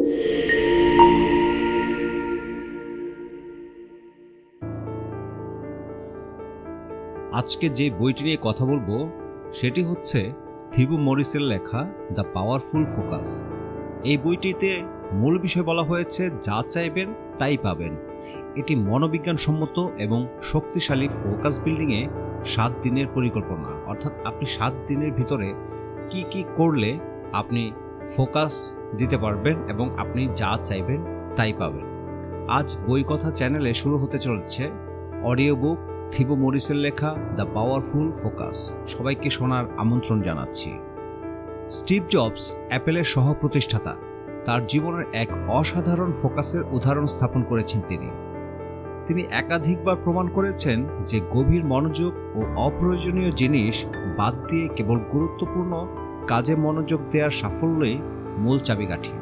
আজকে যে বইটি নিয়ে কথা বলব, সেটি হচ্ছে থিবু মরিসের লেখা দ্য পাওয়ারফুল ফোকাস। এই বইটিতে মূল বিষয় বলা হয়েছে, যা চাইবেন তাই পাবেন। এটি মনোবিজ্ঞানসম্মত এবং শক্তিশালী ফোকাস বিল্ডিংয়ে সাত দিনের পরিকল্পনা। অর্থাৎ আপনি সাত দিনের ভিতরে কি কি করলে আপনি ফোকাস দিতে পারবেন এবং আপনি যা চাইবেন তাই পাবেন। আজ বই কথা চ্যানেলে শুরু হতে চলেছে অডিও বুক থিবো মরিসের লেখা দ্য পাওয়ারফুল ফোকাস। সবাইকে শোনার আমন্ত্রণ জানাচ্ছি। স্টিভ জবস, অ্যাপেলের সহ প্রতিষ্ঠাতা তার জীবনের এক অসাধারণ ফোকাসের উদাহরণ স্থাপন করেছেন তিনি। তিনি একাধিকবার প্রমাণ করেছেন যে গভীর মনোযোগ ও অপ্রয়োজনীয় জিনিস বাদ দিয়ে কেবল গুরুত্বপূর্ণ কাজে মনোযোগ দেওয়ার সাফল্যই মূল চাবিকাঠি।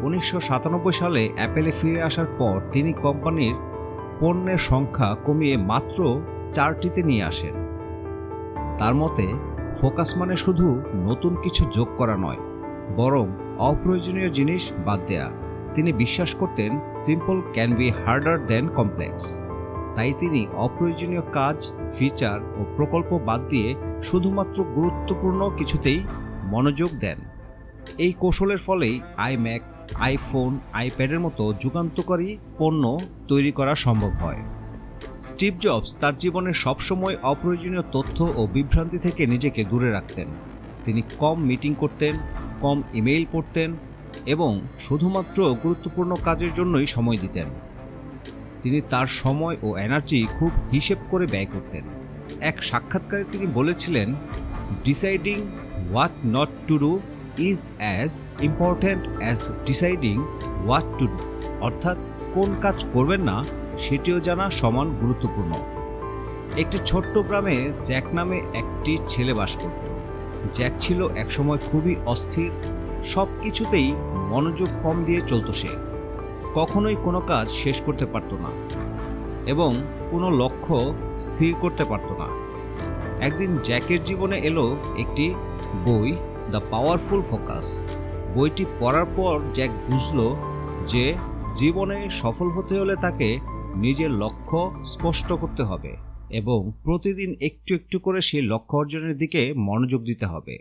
উনিশশো সাতানব্বই সালে অ্যাপেলে ফিরে আসার পর তিনি কোম্পানির পণ্যের সংখ্যা কমিয়ে মাত্র চারটিতে নিয়ে আসেন। তার মতে, ফোকাস মানে শুধু নতুন কিছু যোগ করা নয়, বরং অপ্রয়োজনীয় জিনিস বাদ দেয়া। তিনি বিশ্বাস করতেন, simple can be harder than complex. তাই তিনি অপ্রয়োজনীয় কাজ ফিচার ও প্রকল্প বাদ দিয়ে শুধুমাত্র গুরুত্বপূর্ণ কিছুতেই মনোযোগ দেন। এই কৌশলের ফলেই আইম্যাক আইফোন আইপ্যাডের মতো যুগান্তকারী পণ্য তৈরি করা সম্ভব হয়। স্টিভ জবস তার জীবনে সবসময় অপ্রয়োজনীয় তথ্য ও বিভ্রান্তি থেকে নিজেকে দূরে রাখতেন। তিনি কম মিটিং করতেন, কম ইমেইল পড়তেন এবং শুধুমাত্র গুরুত্বপূর্ণ কাজের জন্যই সময় দিতেন। তিনি তার সময় ও এনার্জি খুব হিসেব করে ব্যয় করতেন। এক সাক্ষাৎকারে তিনি বলেছিলেন deciding what not to do is as important as deciding what to do অর্থাৎ, কোন কাজ করবেন না, সেটিও জানা সমান গুরুত্বপূর্ণ। একটি ছোট্ট গ্রামে জ্যাক নামে একটি ছেলে বাস করত। জ্যাক ছিল একসময় খুবই অস্থির সব কিছুতেই মনোযোগ কম দিয়ে চলত সে। কখনোই কোনো কাজ শেষ করতে পারত না এবং কোনো লক্ষ্য স্থির করতে পারত না। একদিন জ্যাকের জীবনে এলো একটি বই, দ্য পাওয়ারফুল ফোকাস বইটি পড়ার পর জ্যাক বুঝল যে জীবনে সফল হতে হলে তাকে নিজের লক্ষ্য স্পষ্ট করতে হবে এবং প্রতিদিন একটু একটু করে সেই লক্ষ্য অর্জনের দিকে মনোযোগ দিতে হবে।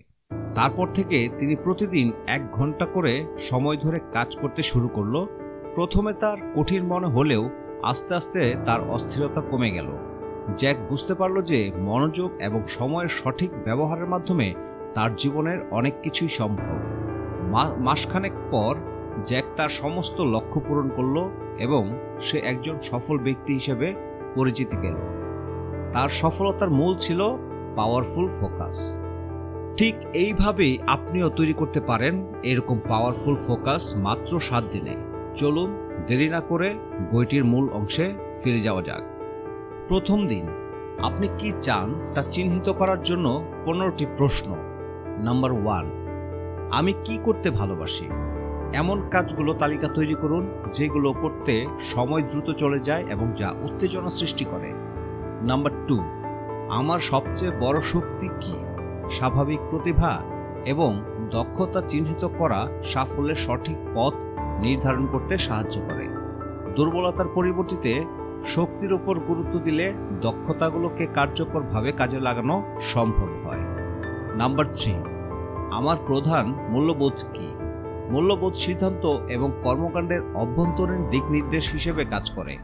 তারপর থেকে তিনি প্রতিদিন এক ঘণ্টা করে সময় ধরে কাজ করতে শুরু করল প্রথমে তার কঠিন মনে হলেও আস্তে আস্তে তার অস্থিরতা কমে গেল। জ্যাক বুঝতে পারল যে মনোযোগ এবং সময়ের সঠিক ব্যবহারের মাধ্যমে তার জীবনের অনেক কিছুই সম্ভব। মাসখানেক পর জ্যাক তার সমস্ত লক্ষ্য পূরণ করল এবং সে একজন সফল ব্যক্তি হিসেবে পরিচিতি পেল। তার সফলতার মূল ছিল পাওয়ারফুল ফোকাস। ঠিক এইভাবেই আপনিও তৈরি করতে পারেন এরকম পাওয়ারফুল ফোকাস মাত্র সাত দিনে। চলুন দেরি না করে বইটির মূল অংশে ফিরে যাওয়া যাক। প্রথম দিন, আপনি কি চান তা চিহ্নিত করার জন্য পনেরোটি প্রশ্ন। নাম্বার ওয়ান, আমি কি করতে ভালোবাসি? এমন কাজগুলো তালিকা তৈরি করুন যেগুলো করতে সময় দ্রুত চলে যায় এবং যা উত্তেজনা সৃষ্টি করে। নাম্বার টু, আমার সবচেয়ে বড় শক্তি কি? স্বাভাবিক প্রতিভা এবং দক্ষতা চিহ্নিত করা সাফল্যের সঠিক পথ নির্ধারণ করতে সাহায্য করে। দুর্বলতার পরিবর্তিতে শক্তির উপর গুরুত্ব দিলে দক্ষতাগুলোকে কার্যকরভাবে কাজে লাগানো সম্ভব হয়। নাম্বার থ্রি, আমার প্রধান মূল্যবোধ কি? মূল্যবোধ সিদ্ধান্ত এবং কর্মকাণ্ডের অভ্যন্তরীণ দিক নির্দেশ হিসেবে কাজ করে।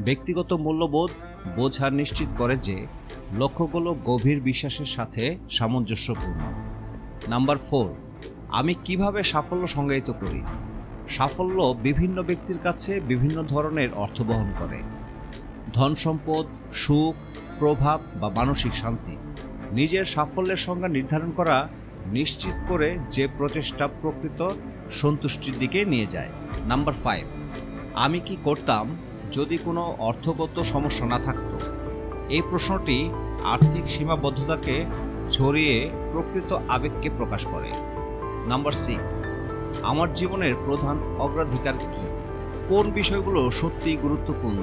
ব্যক্তিগত মূল্যবোধ বোঝা নিশ্চিত করে যে লক্ষ্যগুলো গভীর বিশ্বাসের সাথে সামঞ্জস্যপূর্ণ। নাম্বার ফোর, আমি কীভাবে সাফল্য সংজ্ঞায়িত করি? সাফল্য বিভিন্ন ব্যক্তির কাছে বিভিন্ন ধরনের অর্থ বহন করে। ধন সম্পদ, সুখ, প্রভাব বা মানসিক শান্তি। নিজের সাফল্যের সংজ্ঞা নির্ধারণ করা নিশ্চিত করে যে প্রচেষ্টা প্রকৃত সন্তুষ্টির দিকে নিয়ে যায়। নাম্বার ফাইভ আমি কি করতাম যদি কোনো অর্থগত সমস্যা না থাকতো? এই প্রশ্নটি আর্থিক সীমাবদ্ধতাকে ছড়িয়ে প্রকৃত আবেগকে প্রকাশ করে। নাম্বার সিক্স আমার জীবনের প্রধান অগ্রাধিকার কি? কোন বিষয়গুলো সত্যিই গুরুত্বপূর্ণ?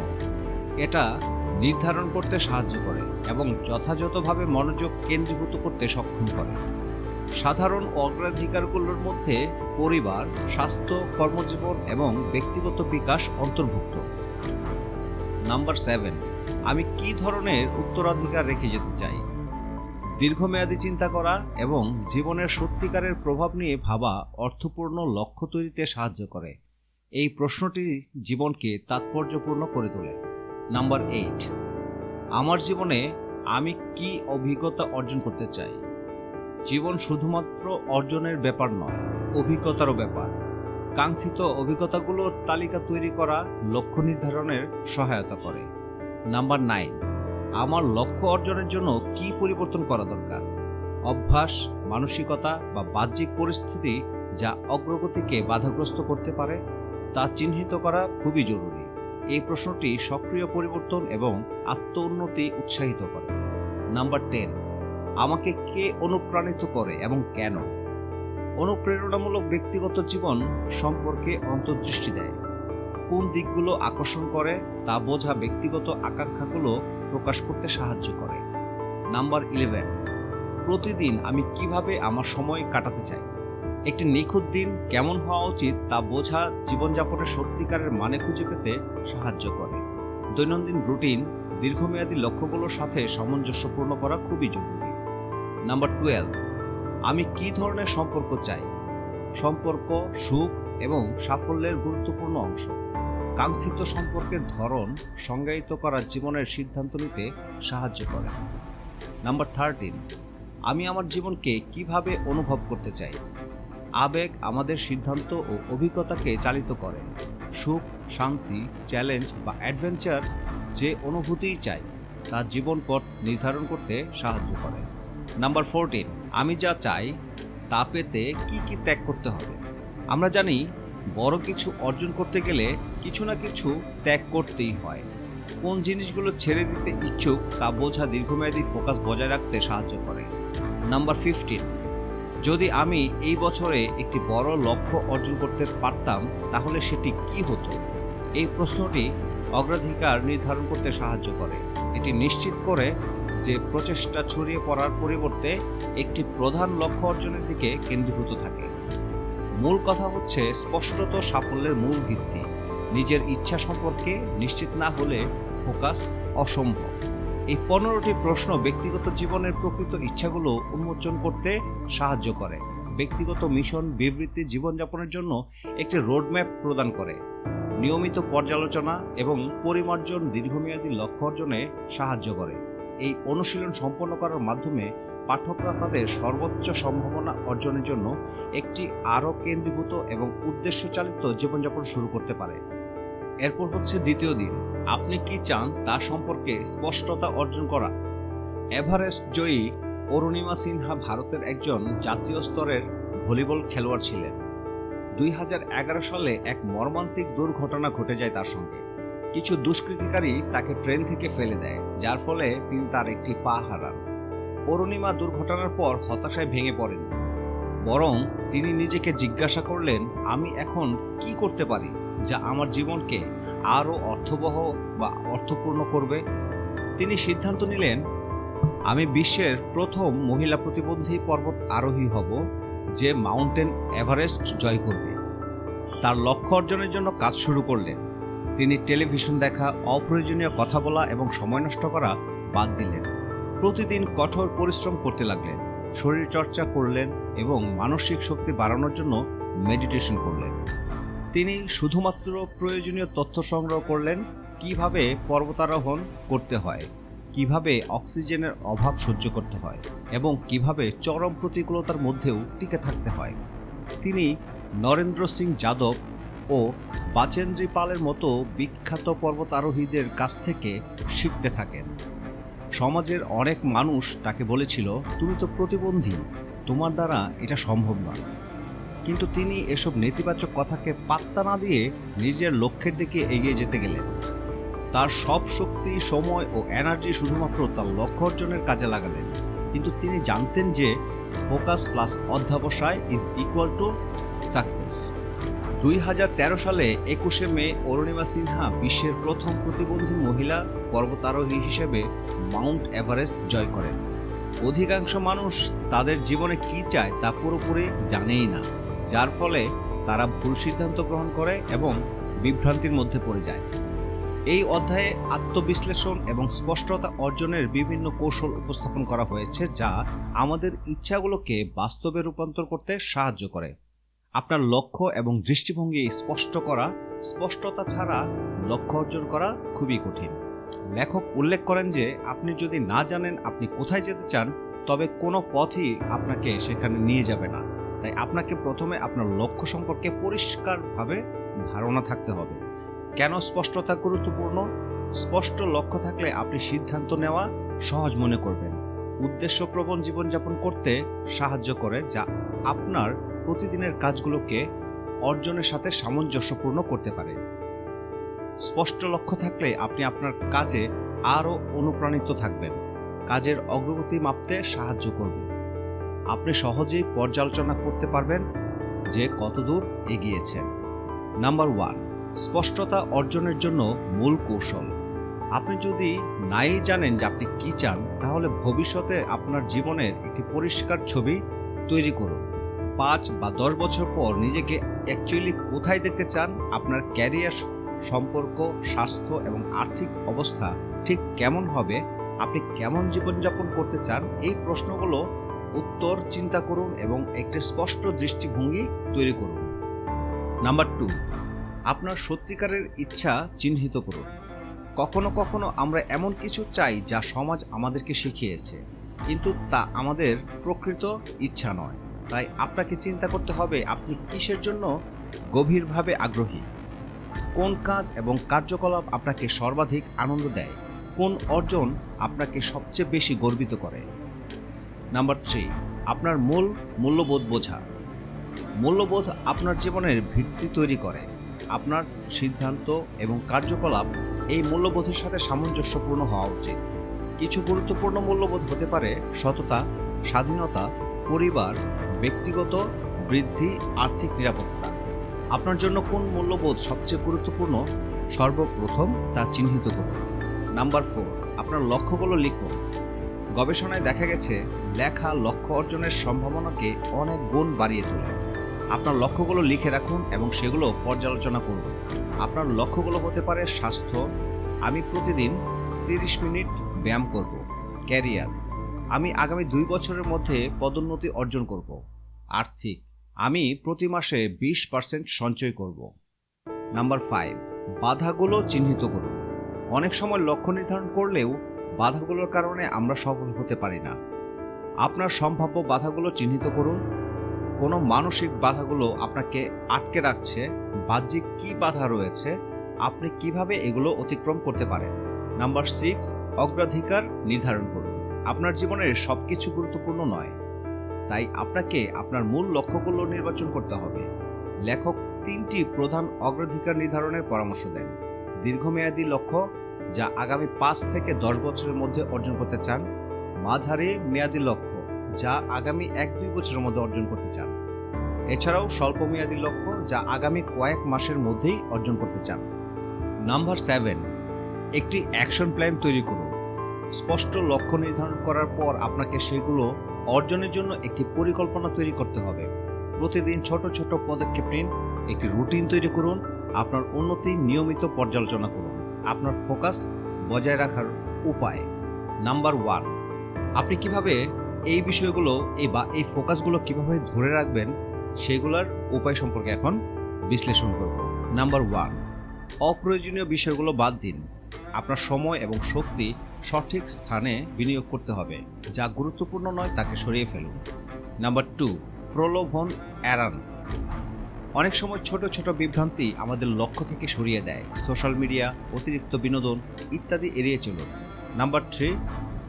এটা নির্ধারণ করতে সাহায্য করে এবং যথাযথভাবে মনোযোগ কেন্দ্রীভূত করতে সক্ষম করে। সাধারণ অগ্রাধিকারগুলোর মধ্যে পরিবার, স্বাস্থ্য, কর্মজীবন এবং ব্যক্তিগত বিকাশ অন্তর্ভুক্ত। নাম্বার সেভেন, আমি কি ধরনের উত্তরাধিকার রেখে যেতে চাই? দীর্ঘমেয়াদী চিন্তা করা এবং জীবনের সত্যিকারের প্রভাব নিয়ে ভাবা অর্থপূর্ণ লক্ষ্য তৈরিতে সাহায্য করে। এই প্রশ্নটি জীবনকে তাৎপর্যপূর্ণ করে তোলে। Number eight. আমার জীবনে আমি কি অভিজ্ঞতা অর্জন করতে চাই? জীবন শুধুমাত্র অর্জনের ব্যাপার নয়, অভিজ্ঞতারও ব্যাপার। কাঙ্ক্ষিত অভিজ্ঞতাগুলোর তালিকা তৈরি করা লক্ষ্য নির্ধারণের সহায়তা করে। Number nine. আমার লক্ষ্য অর্জনের জন্য কি পরিবর্তন করা দরকার? অভ্যাস, মানসিকতা বা বাহ্যিক পরিস্থিতি যা অগ্রগতিকে বাধাগ্রস্ত করতে পারে, তা চিহ্নিত করা খুবই জরুরি। এই প্রশ্নটি সক্রিয় পরিবর্তন এবং আত্ম উন্নতি উৎসাহিত করে। নাম্বার টেন, আমাকে কে অনুপ্রাণিত করে এবং কেন? অনুপ্রেরণামূলক ব্যক্তিগত জীবন সম্পর্কে অন্তর্দৃষ্টি দেয়। কোন দিকগুলো আকর্ষণ করে তা বোঝা ব্যক্তিগত আকাঙ্ক্ষাগুলো প্রকাশ করতে সাহায্য করে। নাম্বার ইলেভেন, প্রতিদিন আমি কীভাবে আমার সময় কাটাতে চাই? একটি নিখুঁত দিন কেমন হওয়া উচিত তা বোঝা জীবনযাপনের সত্যিকারের মানে খুঁজে পেতে সাহায্য করে। দৈনন্দিন রুটিন, দীর্ঘমেয়াদী লক্ষ্যগুলোর সাথে সামঞ্জস্যপূর্ণ করা খুবই জরুরি। নাম্বার টুয়েলভ, আমি কি ধরনের সম্পর্ক চাই? সম্পর্ক, সুখ এবং সাফল্যের গুরুত্বপূর্ণ অংশ। কাঙ্ক্ষিত সম্পর্কের ধরন সংজ্ঞায়িত করা জীবনের সিদ্ধান্ত নিতে সাহায্য করে। নাম্বার থার্টিন আমি আমার জীবনকে কীভাবে অনুভব করতে চাই? আবেগ আমাদের সিদ্ধান্ত ও অভিজ্ঞতাকে চালিত করে। সুখ, শান্তি চ্যালেঞ্জ বা অ্যাডভেঞ্চার যে অনুভূতিই চাই, তা জীবন পথ নির্ধারণ করতে সাহায্য করে। নাম্বার ফোরটিন আমি যা চাই, তা পেতে কি কি ত্যাগ করতে হবে? আমরা জানি বড় কিছু অর্জন করতে গেলে কিছু না কিছু ত্যাগ করতেই হয়। কোন জিনিসগুলো ছেড়ে দিতে ইচ্ছুক তা বোঝা দীর্ঘমেয়াদী ফোকাস বজায় রাখতে সাহায্য করে। নাম্বার ফিফটিন, যদি আমি এই বছরে একটি বড় লক্ষ্য অর্জন করতে পারতাম, তাহলে সেটি কি হতো? এই প্রশ্নটি অগ্রাধিকার নির্ধারণ করতে সাহায্য করে। এটি নিশ্চিত করে যে প্রচেষ্টা ছড়িয়ে পড়ার পরিবর্তে একটি প্রধান লক্ষ্য অর্জনের দিকে কেন্দ্রীভূত থাকে। মূল কথা হচ্ছে স্পষ্টত সাফল্যের মূল ভিত্তি। নিজের ইচ্ছা সম্পর্কে নিশ্চিত না হলে ফোকাস অসম্ভব। এই পনেরোটি প্রশ্ন ব্যক্তিগত জীবনের প্রকৃত ইচ্ছাগুলো উন্মোচন করতে সাহায্য করে। ব্যক্তিগত মিশন, বিবৃতি, জীবনযাপনের জন্য একটি রোডম্যাপ প্রদান করে। নিয়মিত পর্যালোচনা এবং পরিমার্জন দীর্ঘমেয়াদী লক্ষ্য অর্জনে সাহায্য করে। এই অনুশীলন সম্পন্ন করার মাধ্যমে পাঠকরা তাদের সর্বোচ্চ সম্ভাবনা অর্জনের জন্য একটি আরও কেন্দ্রীভূত এবং উদ্দেশ্যচালিত জীবনযাপন শুরু করতে পারে। এরপর হচ্ছে দ্বিতীয় দিন। আপনি কি চান তা সম্পর্কে স্পষ্টতা অর্জন করা? এভারেস্ট জয়ী অরুণিমা সিনহা ভারতের একজন জাতীয় স্তরের ভলিবল খেলোয়াড় ছিলেন। দুই হাজার এগারো সালে এক মর্মান্তিক দুর্ঘটনা ঘটে যায় তার সঙ্গে। কিছু দুষ্কৃতিকারী তাকে ট্রেন থেকে ফেলে দেয়, যার ফলে তিনি তার একটি পা হারান। অরুণিমা দুর্ঘটনার পর হতাশায় ভেঙে পড়েন। বরং তিনি নিজেকে জিজ্ঞাসা করলেন, আমি এখন কি করতে পারি? যা আমার জীবনকে আরও অর্থবহ বা অর্থপূর্ণ করবে। তিনি সিদ্ধান্ত নিলেন, আমি বিশ্বের প্রথম মহিলা প্রতিবন্ধী পর্বত আরোহী হব যে মাউন্টেন এভারেস্ট জয় করবে। তার লক্ষ্য অর্জনের জন্য কাজ শুরু করলেন। তিনি টেলিভিশন দেখা, অপ্রয়োজনীয় কথা বলা এবং সময় নষ্ট করা বাদ দিলেন। প্রতিদিন কঠোর পরিশ্রম করতে লাগলেন শরীর চর্চা করলেন এবং মানসিক শক্তি বাড়ানোর জন্য মেডিটেশন করলেন। তিনি শুধুমাত্র প্রয়োজনীয় তথ্য সংগ্রহ করলেন কীভাবে পর্বতারোহণ করতে হয়, কীভাবে অক্সিজেনের অভাব সহ্য করতে হয় এবং কীভাবে চরম প্রতিকূলতার মধ্যেও টিকে থাকতে হয়। তিনি নরেন্দ্র সিং যাদব ও বাচেন্দ্রী পালের মতো বিখ্যাত পর্বতারোহীদের কাছ থেকে শিখতে থাকেন। সমাজের অনেক মানুষ তাকে বলেছিল, তুমি তো প্রতিবন্ধী, তোমার দ্বারা এটা সম্ভব নয়। কিন্তু তিনি এসব নেতিবাচক কথাকে পাত্তা না দিয়ে নিজের লক্ষ্যের দিকে এগিয়ে যেতে গেলেন। তার সব শক্তি, সময় ও এনার্জি শুধুমাত্র তার লক্ষ্য অর্জনের কাজে লাগালেন। কিন্তু তিনি জানতেন যে ফোকাস প্লাস অধ্যাবসায় ইজ ইকুয়াল টু সাকসেস দুই হাজার তেরো সালে একুশে মে অরুণিমা সিনহা বিশ্বের প্রথম প্রতিবন্ধী মহিলা পর্বতারোহী হিসেবে মাউন্ট এভারেস্ট জয় করেন। অধিকাংশ মানুষ তাদের জীবনে কি চায় তা পুরোপুরি জানেই না। যার ফলে তারা ভুল সিদ্ধান্ত গ্রহণ করে এবং বিভ্রান্তির মধ্যে পড়ে যায়। এই অধ্যায়ে আত্মবিশ্লেষণ এবং স্পষ্টতা অর্জনের বিভিন্ন কৌশল উপস্থাপন করা হয়েছে যা আমাদের ইচ্ছাগুলোকে বাস্তবে রূপান্তর করতে সাহায্য করে। আপনার লক্ষ্য এবং দৃষ্টিভঙ্গি স্পষ্ট করা, স্পষ্টতা ছাড়া লক্ষ্য অর্জন করা খুবই কঠিন। লেখক উল্লেখ করেন যে, আপনি যদি না জানেন আপনি কোথায় যেতে চান, তবে কোনো পথই আপনাকে সেখানে নিয়ে যাবে না। তাই আপনাকে প্রথমে আপনার লক্ষ্য সম্পর্কে পরিষ্কারভাবে ধারণা থাকতে হবে। কেন স্পষ্টতা গুরুত্বপূর্ণ? স্পষ্ট লক্ষ্য থাকলে আপনি সিদ্ধান্ত নেওয়া সহজ মনে করবেন। উদ্দেশ্যপ্রবণ জীবনযাপন করতে সাহায্য করে যা আপনার প্রতিদিনের কাজগুলোকে অর্জনের সাথে সামঞ্জস্যপূর্ণ করতে পারে। স্পষ্ট লক্ষ্য থাকলে আপনি আপনার কাজে আরও অনুপ্রাণিত থাকবেন। কাজের অগ্রগতি মাপতে সাহায্য করবে। আপনি সহজেই পর্যালোচনা করতে পারবেন যে কতদূর এগিয়েছেন। নাম্বার ওয়ান, স্পষ্টতা অর্জনের জন্য মূল কৌশল। আপনি যদি নাই জানেন যে আপনি কি চান, তাহলে ভবিষ্যতে আপনার জীবনের একটি পরিষ্কার ছবি তৈরি করুন। পাঁচ বা দশ বছর পর নিজেকে অ্যাকচুয়ালি কোথায় দেখতে চান, আপনার ক্যারিয়ার সম্পর্ক, স্বাস্থ্য এবং আর্থিক অবস্থা ঠিক কেমন হবে, আপনি কেমন জীবনযাপন করতে চান, এই প্রশ্নগুলো উত্তর চিন্তা করুন এবং একটি স্পষ্ট দৃষ্টিভঙ্গি তৈরি করুন। নাম্বার টু আপনার সত্যিকারের ইচ্ছা চিহ্নিত করুন। কখনো কখনো আমরা এমন কিছু চাই যা সমাজ আমাদেরকে শিখিয়েছে, কিন্তু তা আমাদের প্রকৃত ইচ্ছা নয়। তাই আপনাকে চিন্তা করতে হবে, আপনি কিসের জন্য গভীরভাবে আগ্রহী? কোন কাজ এবং কার্যকলাপ আপনাকে সর্বাধিক আনন্দ দেয়? কোন অর্জন আপনাকে সবচেয়ে বেশি গর্বিত করে? নাম্বার থ্রি, আপনার মূল মূল্যবোধ বোঝা। মূল্যবোধ আপনার জীবনের ভিত্তি তৈরি করে। আপনার সিদ্ধান্ত এবং কার্যকলাপ এই মূল্যবোধের সাথে সামঞ্জস্যপূর্ণ হওয়া উচিত। কিছু গুরুত্বপূর্ণ মূল্যবোধ হতে পারে সততা, স্বাধীনতা, পরিবার, ব্যক্তিগত, বৃদ্ধি, আর্থিক নিরাপত্তা। আপনার জন্য কোন মূল্যবোধ সবচেয়ে গুরুত্বপূর্ণ? সর্বপ্রথম তা চিহ্নিত করুন। নাম্বার ফোর, আপনার লক্ষ্যগুলো লিখুন। গবেষণায় দেখা গেছে লেখা লক্ষ্য অর্জনের সম্ভাবনাকে অনেক গুণ বাড়িয়ে তোলে। আপনার লক্ষ্যগুলো লিখে রাখুন এবং সেগুলো পর্যালোচনা করুন। আপনার লক্ষ্যগুলো হতে পারে স্বাস্থ্য। আমি প্রতিদিন তিরিশ মিনিট ব্যায়াম করব। ক্যারিয়ার। আমি আগামী দুই বছরের মধ্যে পদোন্নতি অর্জন করব। আর্থিক। আমি প্রতি মাসে বিশ পার্সেন্ট সঞ্চয় করব। Number five. বাধাগুলো চিহ্নিত করুন। অনেক সময় লক্ষ্য নির্ধারণ করলেও বাধাগুলোর কারণে আমরা সফল হতে পারি না। আপনার সম্ভাব্য বাধাগুলো চিহ্নিত করুন। কোনো মানসিক বাধাগুলো আপনাকে আটকে রাখছে। বাহ্যিক কি বাধা রয়েছে? আপনি কীভাবে এগুলো অতিক্রম করতে পারেন? নাম্বার সিক্স, অগ্রাধিকার নির্ধারণ করুন। আপনার জীবনের সবকিছু গুরুত্বপূর্ণ নয়। তাই আপনাকে আপনার মূল লক্ষ্যগুলো নির্বাচন করতে হবে। লেখক তিনটি প্রধান অগ্রাধিকার নির্ধারণের পরামর্শ দেন। দীর্ঘমেয়াদী লক্ষ্য যা আগামী পাঁচ থেকে দশ বছরের মধ্যে অর্জন করতে চান। মাঝারি মেয়াদী লক্ষ্য যা আগামী এক দুই বছরের মধ্যে অর্জন করতে চান। এছাড়াও স্বল্প স্বল্পমেয়াদী লক্ষ্য যা আগামী কয়েক মাসের মধ্যেই অর্জন করতে চান। নাম্বার সেভেন, একটি অ্যাকশন প্ল্যান তৈরি করুন। স্পষ্ট লক্ষ্য নির্ধারণ করার পর আপনাকে সেগুলো অর্জনের জন্য একটি পরিকল্পনা তৈরি করতে হবে। প্রতিদিন ছোট ছোট পদক্ষেপ নিন, একটি রুটিন তৈরি করুন, আপনার উন্নতি নিয়মিত পর্যালোচনা করুন। আপনার ফোকাস বজায় রাখার উপায়। নাম্বার ওয়ান আপনি কীভাবে এই বিষয়গুলো, এই বা, এই ফোকাসগুলো কীভাবে ধরে রাখবেন, সেগুলোর উপায় সম্পর্কে এখন বিশ্লেষণ করব। নাম্বার ওয়ান, অপ্রয়োজনীয় বিষয়গুলো বাদ দিন। আপনার সময় এবং শক্তি সঠিক স্থানে বিনিয়োগ করতে হবে, যা গুরুত্বপূর্ণ নয়, তাকে সরিয়ে ফেলুন। নাম্বার টু, প্রলোভন এড়ান। অনেক সময় ছোট ছোট বিভ্রান্তি আমাদের লক্ষ্য থেকে সরিয়ে দেয়। সোশ্যাল মিডিয়া, অতিরিক্ত বিনোদন ইত্যাদি এড়িয়ে চলুন। নাম্বার থ্রি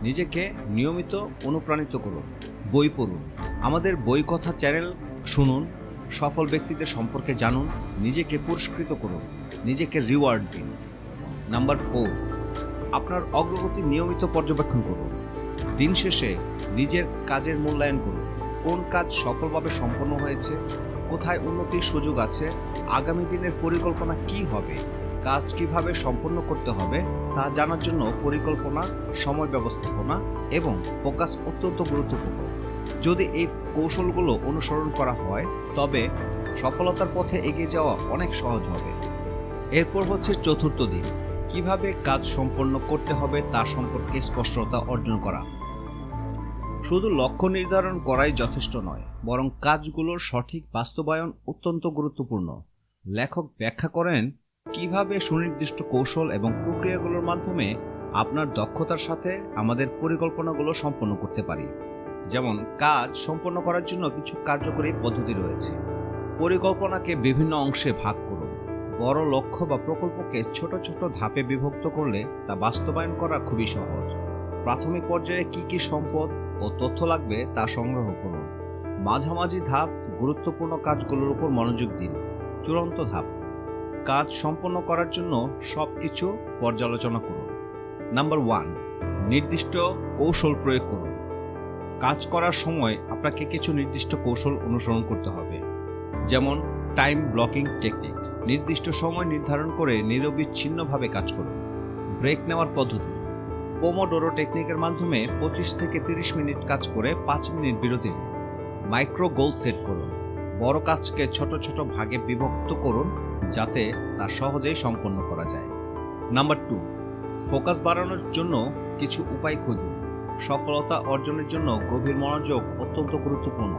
নিজেকে নিয়মিত অনুপ্রাণিত করুন, বই পড়ুন, আমাদের বই কথা চ্যানেল শুনুন, সফল ব্যক্তিদের সম্পর্কে জানুন, নিজেকে পুরস্কৃত করুন, নিজেকে রিওয়ার্ড দিন। নাম্বার ফোর আপনার অগ্রগতি নিয়মিত পর্যবেক্ষণ করুন। দিন শেষে নিজের কাজের মূল্যায়ন করুন। কোন কাজ সফলভাবে সম্পন্ন হয়েছে, কোথায় উন্নতির সুযোগ আছে, আগামী দিনের পরিকল্পনা কি হবে কাজ কীভাবে সম্পন্ন করতে হবে তা জানার জন্য পরিকল্পনা, সময় ব্যবস্থাপনা এবং ফোকাস অত্যন্ত গুরুত্বপূর্ণ। যদি এই কৌশলগুলো অনুসরণ করা হয়, তবে সফলতার পথে এগিয়ে যাওয়া অনেক সহজ হবে। এরপর হচ্ছে চতুর্থ দিন। কীভাবে কাজ সম্পন্ন করতে হবে তা সম্পর্কে স্পষ্টতা অর্জন করা। শুধু লক্ষ্য নির্ধারণ করাই যথেষ্ট নয়, বরং কাজগুলোর সঠিক বাস্তবায়ন অত্যন্ত গুরুত্বপূর্ণ। লেখক ব্যাখ্যা করেন কীভাবে সুনির্দিষ্ট কৌশল এবং প্রক্রিয়াগুলোর মাধ্যমে আপনার দক্ষতার সাথে আমাদের পরিকল্পনাগুলো সম্পন্ন করতে পারি? যেমন, কাজ সম্পন্ন করার জন্য কিছু কার্যকরী পদ্ধতি রয়েছে। পরিকল্পনাকে বিভিন্ন অংশে ভাগ করুন। বড় লক্ষ্য বা প্রকল্পকে ছোট ছোট ধাপে বিভক্ত করলে তা বাস্তবায়ন করা খুবই সহজ। প্রাথমিক পর্যায়ে কি কি সম্পদ ও তথ্য লাগবে তা সংগ্রহ করুন। মাঝামাঝি ধাপ গুরুত্বপূর্ণ কাজগুলোর উপর মনোযোগ দিন। চূড়ান্ত ধাপ। কাজ সম্পন্ন করার জন্য সব কিছু পর্যালোচনা করুন। নাম্বার ওয়ান নির্দিষ্ট কৌশল প্রয়োগ করুন। কাজ করার সময় আপনাকে কিছু নির্দিষ্ট কৌশল অনুসরণ করতে হবে। যেমন টাইম ব্লকিং টেকনিক নির্দিষ্ট সময় নির্ধারণ করে নিরবিচ্ছিন্নভাবে কাজ করুন। ব্রেক নেওয়ার পদ্ধতি পোমোডোরো টেকনিকের মাধ্যমে পঁচিশ থেকে তিরিশ মিনিট কাজ করে পাঁচ মিনিট বিরতি মাইক্রো গোল সেট করুন। বড় কাজকে ছোট ছোট ভাগে বিভক্ত করুন। যাতে তা সহজেই সম্পন্ন করা যায়। নাম্বার টু ফোকাস বাড়ানোর জন্য কিছু উপায় খুঁজুন। সফলতা অর্জনের জন্য গভীর মনোযোগ অত্যন্ত গুরুত্বপূর্ণ।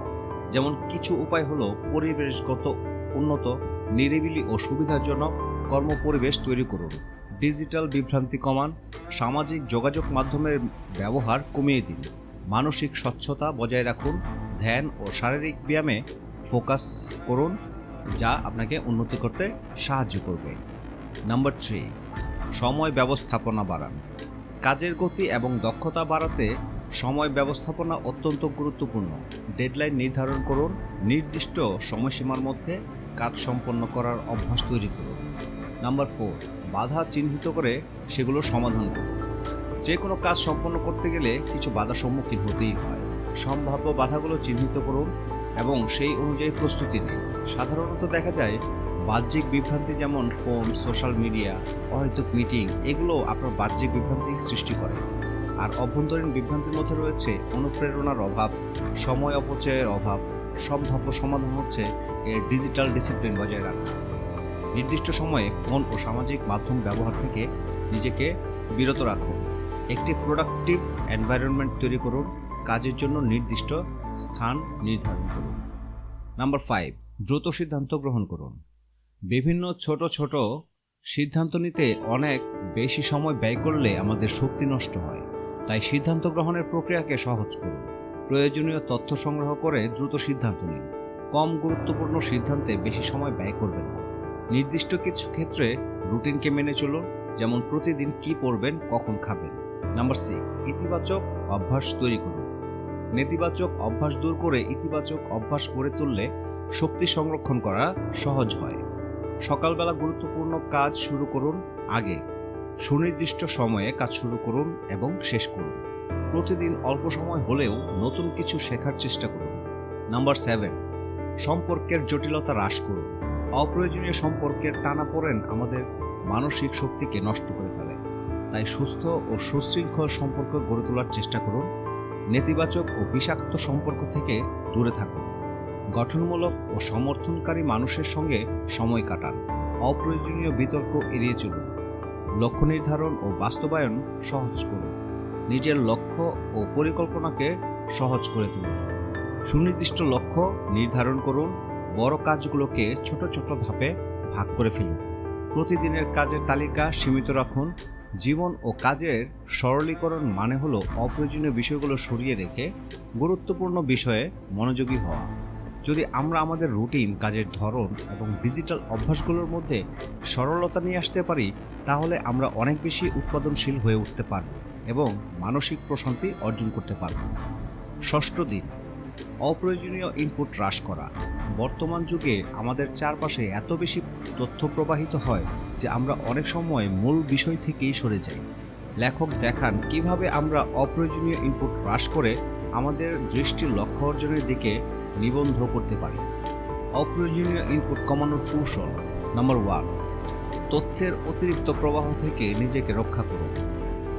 যেমন কিছু উপায় হলো পরিবেশগত উন্নত, নিরিবিলি ও সুবিধাজনক কর্মপরিবেশ তৈরি করুন। ডিজিটাল বিভ্রান্তি কমান। সামাজিক যোগাযোগ মাধ্যমের ব্যবহার কমিয়ে দিন। মানসিক স্বচ্ছতা বজায় রাখুন। ধ্যান ও শারীরিক ব্যায়ামে ফোকাস করুন। যা আপনাকে উন্নতি করতে সাহায্য করবে। নাম্বার থ্রি, সময় ব্যবস্থাপনা বাড়ান। কাজের গতি এবং দক্ষতা বাড়াতে সময় ব্যবস্থাপনা অত্যন্ত গুরুত্বপূর্ণ। ডেডলাইন নির্ধারণ করুন, নির্দিষ্ট সময়সীমার মধ্যে কাজ সম্পন্ন করার অভ্যাস তৈরি করুন। নাম্বার ফোর, বাধা চিহ্নিত করে সেগুলো সমাধান করুন। যে কোনো কাজ সম্পন্ন করতে গেলে কিছু বাধা সম্মুখীন হতেই হয়। সম্ভাব্য বাধাগুলো চিহ্নিত করুন এবং সেই অনুযায়ী প্রস্তুতি নিন। সাধারণত দেখা যায়, বাহ্যিক বিভ্রান্তি যেমন ফোন, সোশ্যাল মিডিয়া, অহেতুক মিটিং, এগুলো আপনার বাহ্যিক বিভ্রান্তি সৃষ্টি করে। আর অভ্যন্তরীণ বিভ্রান্তির মধ্যে রয়েছে অনুপ্রেরণার অভাব, সময় অপচয়ের অভাব, সম্ভাব্য সমাধান হচ্ছে এর ডিজিটাল ডিসিপ্লিন বজায় রাখা। নির্দিষ্ট সময়ে ফোন ও সামাজিক মাধ্যম ব্যবহার থেকে নিজেকে বিরত রাখুন। একটি প্রোডাক্টিভ এনভায়রনমেন্ট তৈরি করুন, কাজের জন্য নির্দিষ্ট স্থান নির্ধারণ করুন। নাম্বার ফাইভ দ্রুত সিদ্ধান্ত গ্রহণ করুন। বিভিন্ন ছোট ছোট সিদ্ধান্ত নিতে অনেক বেশি সময় ব্যয় করলে আমাদের শক্তি নষ্ট হয়। তাই সিদ্ধান্ত গ্রহণের প্রক্রিয়াকে সহজ করুন। প্রয়োজনীয় তথ্য সংগ্রহ করে দ্রুত সিদ্ধান্ত নিন। কম গুরুত্বপূর্ণ সিদ্ধান্তে বেশি সময় ব্যয় করবেন না। নির্দিষ্ট কিছু ক্ষেত্রে রুটিনকে মেনে চলুন, যেমন প্রতিদিন কি পড়বেন, কখন খাবেন। নাম্বার সিক্স ইতিবাচক অভ্যাস তৈরি করুন। নেতিবাচক অভ্যাস দূর করে ইতিবাচক অভ্যাস করে তুললে শক্তি সংরক্ষণ করা সহজ হয়। সকালবেলা গুরুত্বপূর্ণ কাজ শুরু করুন আগে। সুনির্দিষ্ট সময়ে কাজ শুরু করুন এবং শেষ করুন। প্রতিদিন অল্প সময় হলেও নতুন কিছু শেখার চেষ্টা করুন। নাম্বার সেভেন, সম্পর্কের জটিলতা হ্রাস করুন। অপ্রয়োজনীয় সম্পর্কের টানা পড়েন আমাদের মানসিক শক্তিকে নষ্ট করে ফেলে। তাই সুস্থ ও সুশৃঙ্খল সম্পর্ক গড়ে তোলার চেষ্টা করুন। নেতিবাচক ও বিষাক্ত সম্পর্ক থেকে দূরে থাকুন। গঠনমূলক ও সমর্থনকারী মানুষের সঙ্গে সময় কাটান। অপ্রয়োজনীয় বিতর্ক এড়িয়ে চলুন। লক্ষ্য নির্ধারণ ও বাস্তবায়ন সহজ করুন। নিজের লক্ষ্য ও পরিকল্পনাকে সহজ করে তুলুন। সুনির্দিষ্ট লক্ষ্য নির্ধারণ করুন। বড় কাজগুলোকে ছোট ছোট ধাপে ভাগ করে ফেলুন। প্রতিদিনের কাজের তালিকা সীমিত রাখুন। জীবন ও কাজের সরলীকরণ মানে হলো অপ্রয়োজনীয় বিষয়গুলো সরিয়ে রেখে গুরুত্বপূর্ণ বিষয়ে মনোযোগী হওয়া। যদি আমরা আমাদের রুটিন কাজের ধরন এবং ডিজিটাল অভ্যাসগুলোর মধ্যে সরলতা নিয়ে আসতে পারি, তাহলে আমরা অনেক বেশি উৎপাদনশীল হয়ে উঠতে পারব এবং মানসিক প্রশান্তি অর্জন করতে পারব। ষষ্ঠ দিন, অপ্রয়োজনীয় ইনপুট হ্রাস করা। বর্তমান যুগে আমাদের চারপাশে এত বেশি তথ্য প্রবাহিত হয় যে আমরা অনেক সময় মূল বিষয় থেকেই সরে যাই। লেখক দেখান কীভাবে আমরা অপ্রয়োজনীয় ইনপুট হ্রাস করে আমাদের দৃষ্টির লক্ষ্য অর্জনের দিকে নিবন্ধ করতে পারি। অপ্রয়োজনীয় ইনপুট কমানোর কৌশল নাম্বার ওয়ান তথ্যের অতিরিক্ত প্রবাহ থেকে নিজেকে রক্ষা করুন।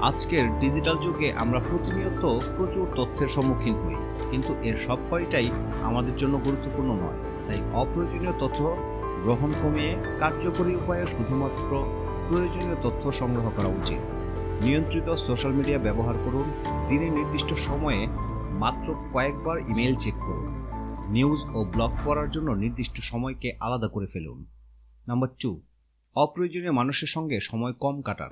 আজকের ডিজিটাল যুগে আমরা প্রতিনিয়ত প্রচুর তথ্যের সম্মুখীন হই, কিন্তু এর সব কয়টাই আমাদের জন্য গুরুত্বপূর্ণ নয়। তাই অপ্রয়োজনীয় তথ্য গ্রহণ কমিয়ে কার্যকরী উপায়ে শুধুমাত্র প্রয়োজনীয় তথ্য সংগ্রহ করা উচিত। নিয়ন্ত্রিত সোশ্যাল মিডিয়া ব্যবহার করুন। দিনে নির্দিষ্ট সময়ে মাত্র কয়েকবার ইমেল চেক করুন। নিউজ ও ব্লগ পড়ার জন্য নির্দিষ্ট সময়কে আলাদা করে ফেলুন। নাম্বার টু অপ্রয়োজনীয় মানুষের সঙ্গে সময় কম কাটান।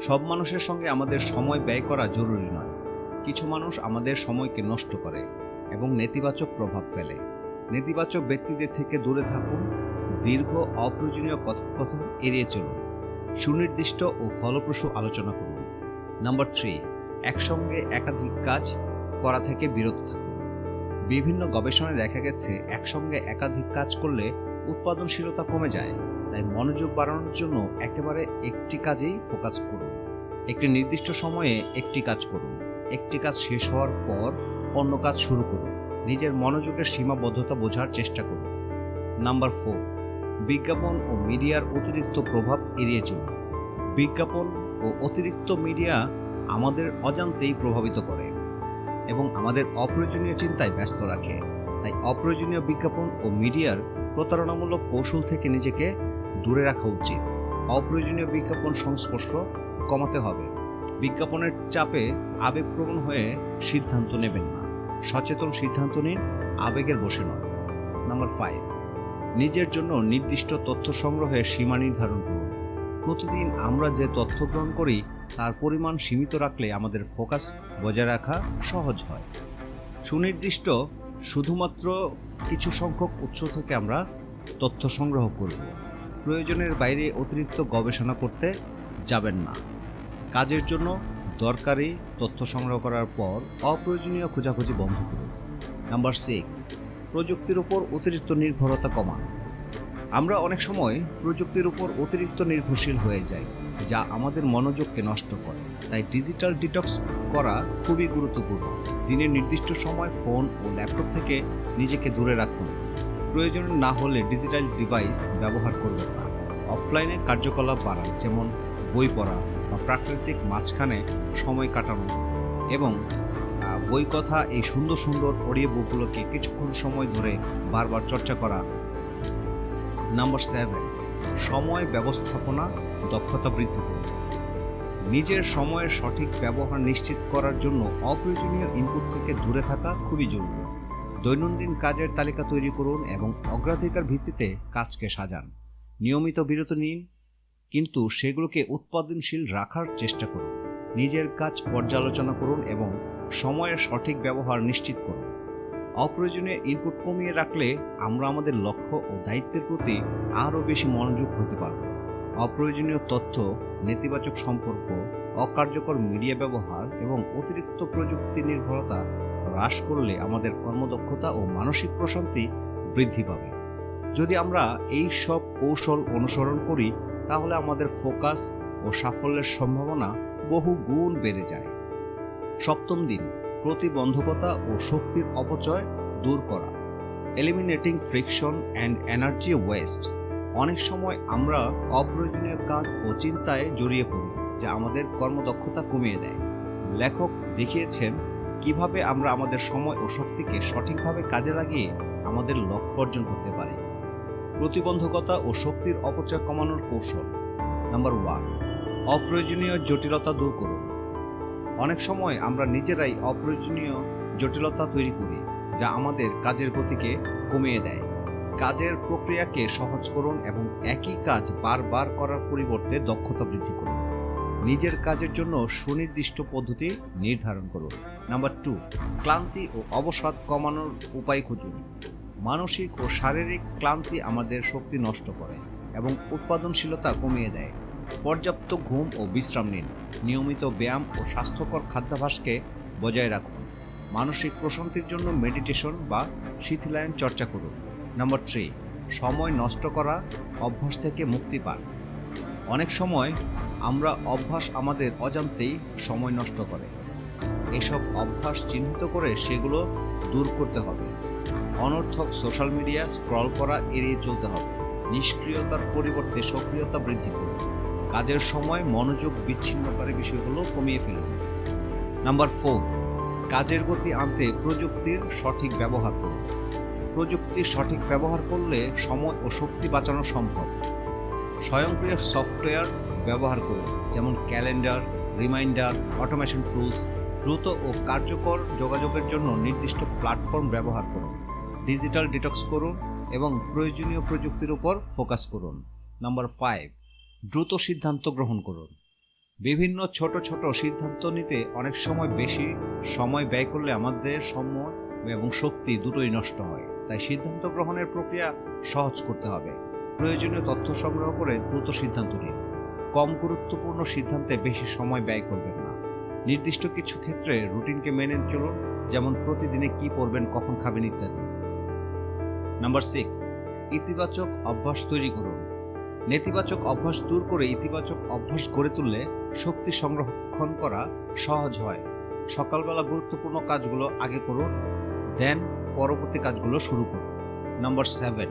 সব মানুষের সঙ্গে আমাদের সময় ব্যয় করা জরুরি নয়। কিছু মানুষ আমাদের সময়কে নষ্ট করে এবং নেতিবাচক প্রভাব ফেলে। নেতিবাচক ব্যক্তিদের থেকে দূরে থাকুন, দীর্ঘ, অপ্রয়োজনীয় কথোপকথন এড়িয়ে চলুন। সুনির্দিষ্ট ও ফলপ্রসূ আলোচনা করুন। নাম্বার থ্রি একসঙ্গে একাধিক কাজ করা থেকে বিরত থাকুন। বিভিন্ন গবেষণায় দেখা গেছে, একসঙ্গে একাধিক কাজ করলে উৎপাদনশীলতা কমে যায়। তাই মনোযোগ বাড়ানোর জন্য একেবারে একটি কাজেই ফোকাস করুন। একটি নির্দিষ্ট সময়ে একটি কাজ করুন। একটি কাজ শেষ হওয়ার পর অন্য কাজ শুরু করুন। নিজের মনোযোগের সীমাবদ্ধতা বোঝার চেষ্টা করুন। নাম্বার ফোর, বিজ্ঞাপন ও মিডিয়ার অতিরিক্ত প্রভাব এড়িয়ে চলুন। বিজ্ঞাপন ও অতিরিক্ত মিডিয়া আমাদের অজান্তেই প্রভাবিত করে। এবং আমাদের অপ্রয়োজনীয় চিন্তায় ব্যস্ত রাখে। তাই অপ্রয়োজনীয় বিজ্ঞাপন ও মিডিয়ার প্রতারণামূলক কৌশল থেকে নিজেকে দূরে রাখা উচিত। অপ্রয়োজনীয় বিজ্ঞাপন সংস্পর্শ কমাতে হবে। বিজ্ঞাপনের চাপে আবেগপ্রবণ হয়ে সিদ্ধান্ত নেবেন না। সচেতন সিদ্ধান্ত নিন, আবেগের বসে নয়। নাম্বার ফাইভ নিজের জন্য নির্দিষ্ট তথ্য সংগ্রহে সীমা নির্ধারণ করুন। প্রতিদিন আমরা যে তথ্য গ্রহণ করি, তার পরিমাণ সীমিত রাখলে আমাদের ফোকাস বজায় রাখা সহজ হয়। সুনির্দিষ্ট শুধুমাত্র কিছু সংখ্যক উৎস থেকে আমরা তথ্য সংগ্রহ করব। প্রয়োজনের বাইরে অতিরিক্ত গবেষণা করতে যাবেন না। কাজের জন্য দরকারি তথ্য সংগ্রহ করার পর অপ্রয়োজনীয় খোঁজাখুঁজি বন্ধ করুন। নাম্বার সিক্স, প্রযুক্তির উপর অতিরিক্ত নির্ভরতা কমান। আমরা অনেক সময় প্রযুক্তির উপর অতিরিক্ত নির্ভরশীল হয়ে যাই, যা আমাদের মনোযোগকে নষ্ট করে। তাই ডিজিটাল ডিটক্স করা খুবই গুরুত্বপূর্ণ। দিনের নির্দিষ্ট সময় ফোন ও ল্যাপটপ থেকে নিজেকে দূরে রাখুন। প্রয়োজন না হলে ডিজিটাল ডিভাইস ব্যবহার করবেন না। অফলাইনে কার্যকলাপ বাড়ান, যেমন বই পড়া বা প্রাকৃতিক মাঝখানে সময় কাটানো এবং বই কথা এই সুন্দর সুন্দর অডিও বুকগুলোকে কিছুক্ষণ সময় ধরে বারবার চর্চা করা নাম্বার সেভেন সময় ব্যবস্থাপনা দক্ষতা বৃদ্ধি করুন। নিজের সময়ের সঠিক ব্যবহার নিশ্চিত করার জন্য অপ্রয়োজনীয় ইনপুট থেকে দূরে থাকা খুবই জরুরি। দৈনন্দিন কাজের তালিকা তৈরি করুন এবং অগ্রাধিকার ভিত্তিতে কাজকে সাজান। নিয়মিত বিরতি নিন, কিন্তু সেগুলোকে উৎপাদনশীল রাখার চেষ্টা করুন। নিজের কাজ পর্যালোচনা করুন এবং সময়ের সঠিক ব্যবহার নিশ্চিত করুন। অপ্রয়োজনীয় ইনপুট কমিয়ে রাখলে আমরা আমাদের লক্ষ্য ও দায়িত্বের প্রতি আরও বেশি মনোযোগ হতে পারব। অপ্রয়োজনীয় তথ্য, নেতিবাচক সম্পর্ক, অকার্যকর মিডিয়া ব্যবহার এবং অতিরিক্ত প্রযুক্তি নির্ভরতা হ্রাস করলে আমাদের কর্মদক্ষতা ও মানসিক প্রশান্তি বৃদ্ধি পাবে। যদি আমরা এই সব কৌশল অনুসরণ করি, তাহলে আমাদের ফোকাস ও সাফল্যের সম্ভাবনা বহু গুণ বেড়ে যায়। সপ্তম দিন প্রতিবন্ধকতা ও শক্তির অপচয় দূর করা eliminating friction and energy waste অনেক সময় আমরা অপ্রয়োজনীয় কাজ ও চিন্তায় জড়িয়ে পড়ি, যা আমাদের কর্মদক্ষতা কমিয়ে দেয়। লেখক দেখিয়েছেন, কীভাবে আমরা আমাদের সময় ও শক্তিকে সঠিকভাবে কাজে লাগিয়ে আমাদের লক্ষ্য অর্জন করতে পারি। প্রতিবন্ধকতা ও শক্তির অপচয় কমানোর কৌশল। নাম্বার ওয়ান, অপ্রয়োজনীয় জটিলতা দূর করুন। অনেক সময় আমরা নিজেরাই অপ্রয়োজনীয় জটিলতা তৈরি করি, যা আমাদের কাজের গতিকে কমিয়ে দেয়। কাজের প্রক্রিয়াকে সহজ করুন এবং একই কাজ বারবার করার পরিবর্তে দক্ষতা বৃদ্ধি করুন। নিজের কাজের জন্য সুনির্দিষ্ট পদ্ধতি নির্ধারণ করুন। নাম্বার টু, ক্লান্তি ও অবসাদ কমানোর উপায় খুঁজুন। মানসিক ও শারীরিক ক্লান্তি আমাদের শক্তি নষ্ট করে এবং উৎপাদনশীলতা কমিয়ে দেয়। পর্যাপ্ত ঘুম ও বিশ্রাম নিন। নিয়মিত ব্যায়াম ও স্বাস্থ্যকর খাদ্যাভ্যাসকে বজায় রাখুন। মানসিক প্রশান্তির জন্য মেডিটেশন বা শিথিলায়ন চর্চা করুন। নম্বর থ্রি, সময় নষ্ট করা, অভ্যাস থেকে মুক্তি পান। অনেক সময় আমরা অভ্যাস আমাদের অজান্তেই সময় নষ্ট করে। এসব অভ্যাস চিহ্নিত করে সেগুলো দূর করতে হবে। অনর্থক সোশ্যাল মিডিয়া স্ক্রল করা এড়িয়ে চলতে হবে। নিষ্ক্রিয়তার পরিবর্তে সক্রিয়তা বৃদ্ধি করুন। কাজের সময় মনোযোগ বিচ্ছিন্নকারী বিষয়গুলো কমিয়ে ফেলুন। নাম্বার ফোর, কাজের গতি আনতে প্রযুক্তির সঠিক ব্যবহার করুন। প্রযুক্তির সঠিক ব্যবহার করলে সময় ও শক্তি বাঁচানো সম্ভব। স্বয়ংক্রিয় সফটওয়্যার ব্যবহার করুন, যেমন ক্যালেন্ডার, রিমাইন্ডার, অটোমেশন টুলস। দ্রুত ও কার্যকর যোগাযোগের জন্য নির্দিষ্ট প্ল্যাটফর্ম ব্যবহার করুন। ডিজিটাল ডিটক্স করুন এবং প্রয়োজনীয় প্রযুক্তির উপর ফোকাস করুন। নাম্বার ফাইভ দ্রুত সিদ্ধান্ত গ্রহণ করুন। বিভিন্ন ছোট ছোট সিদ্ধান্ত নিতে অনেক সময় বেশি সময় ব্যয় করলে আমাদের সময় এবং শক্তি দুটোই নষ্ট হয়। তাই সিদ্ধান্ত গ্রহণের প্রক্রিয়া সহজ করতে হবে। প্রয়োজনীয় তথ্য সংগ্রহ করে দ্রুত সিদ্ধান্ত নিন। কম গুরুত্বপূর্ণ সিদ্ধান্তে বেশি সময় ব্যয় করবেন না। নির্দিষ্ট কিছু ক্ষেত্রে রুটিনকে মেনে চলুন, যেমন প্রতিদিনে কি পড়বেন, কখন খাবেন ইত্যাদি। নাম্বার সিক্স, ইতিবাচক অভ্যাস তৈরি করুন। নেতিবাচক অভ্যাস দূর করে ইতিবাচক অভ্যাস গড়ে তুললে শক্তি সংরক্ষণ করা সহজ হয়। সকালবেলা গুরুত্বপূর্ণ কাজগুলো আগে করুন দেন পরবর্তী কাজগুলো শুরু করুন। নাম্বার সেভেন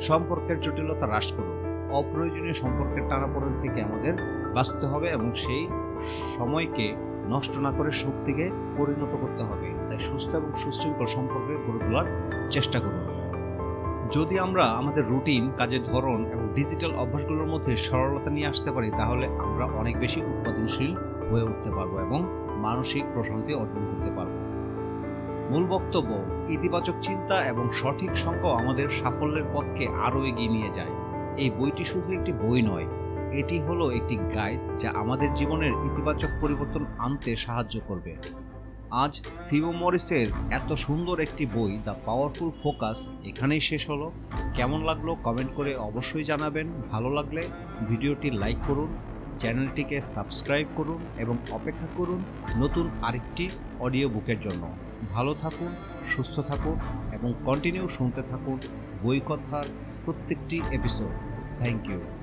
সম্পর্কের জটিলতা হ্রাস করুন। অপ্রয়োজনীয় সম্পর্কের টানাপোড়েন থেকে আমাদের বাঁচতে হবে এবং সেই সময়কে নষ্ট না করে শক্তিকে পরিণত করতে হবে। তাই সুস্থ এবং সুশৃঙ্খল সম্পর্কে গড়ে তোলার চেষ্টা করুন। যদি আমরা আমাদের রুটিন কাজের ধরন এবং ডিজিটাল অভ্যাসগুলোর মধ্যে সরলতা নিয়ে আসতে পারি, তাহলে আমরা অনেক বেশি উৎপাদনশীল হয়ে উঠতে পারব এবং মানসিক প্রশান্তি অর্জন করতে পারব। মূল বক্তব্য, ইতিবাচক চিন্তা এবং সঠিক সংখ্যা আমাদের সাফল্যের পথকে আরও এগিয়ে নিয়ে যায়। এই বইটি শুধু একটি বই নয়, এটি হলো একটি গাইড যা আমাদের জীবনের ইতিবাচক পরিবর্তন আনতে সাহায্য করবে। আজ থিবো মরিসের এত সুন্দর একটি বই, দ্য পাওয়ারফুল ফোকাস, এখানেই শেষ হলো। কেমন লাগল কমেন্ট করে অবশ্যই জানাবেন। ভালো লাগলে ভিডিওটি লাইক করুন, চ্যানেলটিকে সাবস্ক্রাইব করুন এবং অপেক্ষা করুন নতুন আরেকটি অডিও বুকের জন্য। ভালো থাকুন, সুস্থ থাকুন এবং কন্টিনিউ শুনতে থাকুন বই কথার প্রত্যেকটি এপিসোড থ্যাংক ইউ